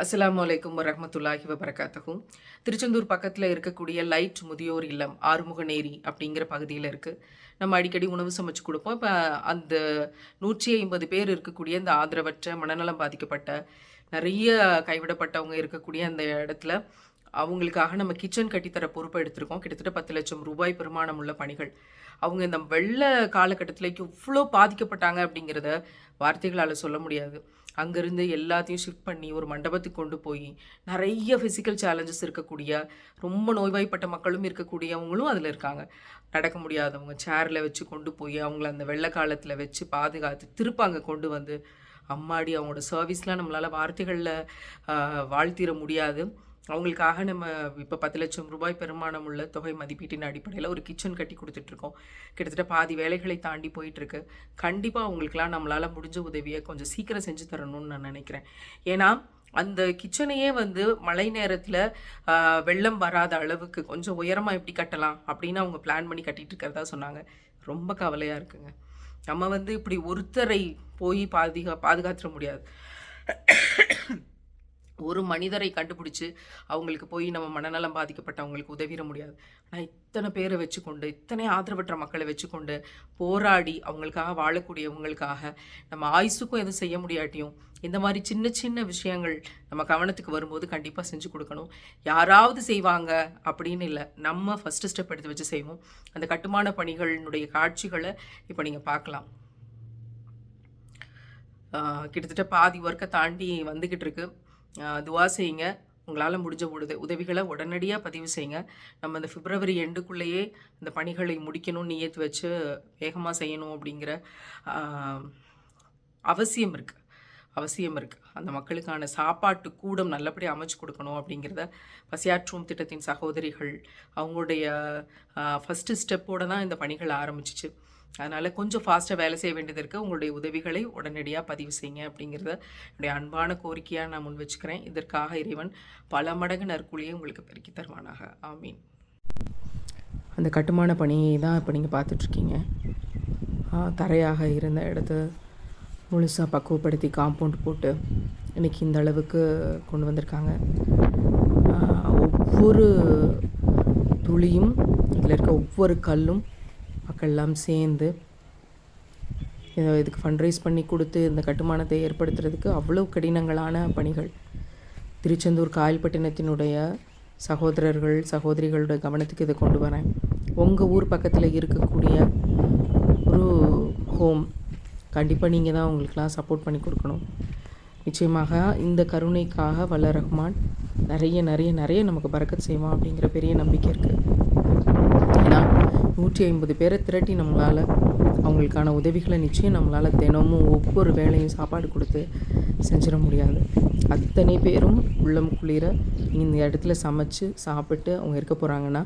அஸ்லாம் வலைக்கம் வரமத்துல்லாஹி வபரகாத்தகும் திருச்செந்தூர் பக்கத்தில் இருக்கக்கூடிய லைட் முதியோர் இல்லம் ஆறுமுகநேரி அப்படிங்கிற பகுதியில் இருக்குது நம்ம அடிக்கடி உணவு சமைச்சு கொடுப்போம். இப்போ அந்த நூற்றி ஐம்பது பேர் இருக்கக்கூடிய இந்த ஆதரவற்ற மனநலம் பாதிக்கப்பட்ட நிறைய கைவிடப்பட்டவங்க இருக்கக்கூடிய அந்த இடத்துல அவங்களுக்காக நம்ம கிச்சன் கட்டித்தர பொறுப்பை எடுத்திருக்கோம். கிட்டத்தட்ட பத்து லட்சம் ரூபாய் பெருமானம் உள்ள பணிகள். அவங்க இந்த வெள்ள காலகட்டத்தில் எவ்வளோ பாதிக்கப்பட்டாங்க அப்படிங்கிறத வார்த்தைகளால் சொல்ல முடியாது. அங்கேருந்து எல்லாத்தையும் ஷிஃப்ட் பண்ணி ஒரு மண்டபத்துக்கு கொண்டு போய் நிறைய ஃபிசிக்கல் சேலஞ்சஸ் இருக்கக்கூடிய ரொம்ப நோய்வாய்ப்பட்ட மக்களும் இருக்கக்கூடியவங்களும் அதில் இருக்காங்க. நடக்க முடியாதவங்க சேரில் வச்சு கொண்டு போய் அவங்கள அந்த வெள்ள காலத்தில் வச்சு பாதுகாத்து திருப்பாங்க கொண்டு வந்து. அம்மாடி அவங்களோட சர்வீஸ்லாம் நம்மளால் வார்த்தைகளில் வாழ்த்திட முடியாது. அவங்களுக்காக நம்ம இப்போ பத்து லட்சம் ரூபாய் பெருமானம் உள்ள தொகை மதிப்பீட்டின் அடிப்படையில் ஒரு கிச்சன் கட்டி கொடுத்துட்ருக்கோம் கிட்டத்தட்ட பாதி வேலைகளை தாண்டி போயிட்டுருக்கு கண்டிப்பாக அவங்களுக்குலாம் நம்மளால் முடிஞ்ச உதவியை கொஞ்சம் சீக்கிரம் செஞ்சு தரணும்னு நான் நினைக்கிறேன். ஏன்னா அந்த கிச்சனையே வந்து மழை நேரத்தில் வெள்ளம் வராத அளவுக்கு கொஞ்சம் உயரமாக எப்படி கட்டலாம் அப்படின்னு அவங்க பிளான் பண்ணி கட்டிகிட்டு இருக்கிறதா சொன்னாங்க. ரொம்ப கவலையாக இருக்குங்க. நம்ம வந்து இப்படி ஒருத்தரை போய் பாதுகா பாதுகாத்துட முடியாது. ஒரு மனிதரை கண்டுபிடிச்சி அவங்களுக்கு போய் நம்ம மனநலம் பாதிக்கப்பட்டவங்களுக்கு உதவிட முடியாது. ஆனால் இத்தனை பேரை வச்சுக்கொண்டு இத்தனை ஆதரவற்ற மக்களை வச்சுக்கொண்டு போராடி அவங்களுக்காக வாழக்கூடியவங்களுக்காக நம்ம ஆயுசுக்கும் எதுவும் செய்ய முடியாட்டியும் இந்த மாதிரி சின்ன சின்ன விஷயங்கள் நம்ம கவனத்துக்கு வரும்போது கண்டிப்பாக செஞ்சு கொடுக்கணும். யாராவது செய்வாங்க அப்படின்னு இல்லை நம்ம ஃபஸ்ட்டு ஸ்டெப் எடுத்து வச்சு செய்வோம். அந்த கட்டுமான பணிகளினுடைய காட்சிகளை இப்போ நீங்கள் பார்க்கலாம். கிட்டத்தட்ட பாதி ஒர்க்கை தாண்டி வந்துக்கிட்டு இருக்கு. துவா செய்யுங்க. உங்களால் முடிஞ்ச பொழுது உதவிகளை உடனடியாக பதிவு செய்யுங்க. நம்ம இந்த பிப்ரவரி எண்டுக்குள்ளேயே இந்த பணிகளை முடிக்கணும் நியத்து வச்சு வேகமாக செய்யணும் அப்படிங்கிற அவசியம் இருக்குது அவசியம் இருக்குது அந்த மக்களுக்கான சாப்பாட்டு கூடம் நல்லபடியாக அமைச்சு கொடுக்கணும் அப்படிங்கிறத பசியாற்றும் திட்டத்தின் சகோதரிகள் அவங்களுடைய ஃபஸ்ட்டு ஸ்டெப்போடு தான் இந்த பணிகள் ஆரம்பிச்சிச்சு. அதனால் கொஞ்சம் ஃபாஸ்ட்டாக வேலை செய்ய வேண்டியது இருக்குது உங்களுடைய உதவிகளை உடனடியாக பதிவு செய்யுங்க அப்படிங்கிறத என்னுடைய அன்பான கோரிக்கையாக நான் முன் வச்சுக்கிறேன். இதற்காக இறைவன் பல மடங்கு நற்கூலியை உங்களுக்கு பெருக்கி தருவானாக. ஆமீன். அந்த கட்டுமான பணியை தான் இப்போ நீங்கள் பார்த்துட்ருக்கீங்க. தரையாக இருந்த இடத்த முழுசாக பக்குவப்படுத்தி காம்பவுண்ட் போட்டு இன்றைக்கி இந்த அளவுக்கு கொண்டு வந்திருக்காங்க. ஒவ்வொரு துளியும் இதில் இருக்க ஒவ்வொரு கல்லும் மக்கள்லாம் சேர்ந்து இதை இதுக்கு ஃபண்ட்ரைஸ் பண்ணி கொடுத்து இந்த கட்டுமானத்தை ஏற்படுத்துறதுக்கு அவ்வளோ கடினங்களான பணிகள். திருச்செந்தூர் காயல்பட்டினத்தினுடைய சகோதரர்கள் சகோதரிகளோட கவனத்துக்கு இதை கொண்டு வரேன். உங்கள் ஊர் பக்கத்தில் இருக்கக்கூடிய ஒரு ஹோம் கண்டிப்பாக நீங்கள் தான் உங்களுக்கெலாம் சப்போர்ட் பண்ணி கொடுக்கணும். நிச்சயமாக இந்த கருணைக்காக வல்ல ரஹ்மான் நிறைய நிறைய நிறைய நமக்கு பறக்கத் செய்வான் அப்படிங்கிற பெரிய நம்பிக்கை இருக்குது நூற்றி ஐம்பது பேரை திரட்டி நம்மளால் அவங்களுக்கான உதவிகளை நிச்சயம் நம்மளால் தினமும் ஒவ்வொரு வேலையும் சாப்பாடு கொடுத்து செஞ்சிட முடியாது. அத்தனை பேரும் உள்ளம் குளிர இந்த இடத்துல சமைச்சு சாப்பிட்டு அவங்க இருக்க போகிறாங்கன்னா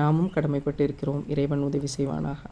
நாமும் கடமைப்பட்டு இருக்கிறோம். இறைவன் உதவி செய்வானாக.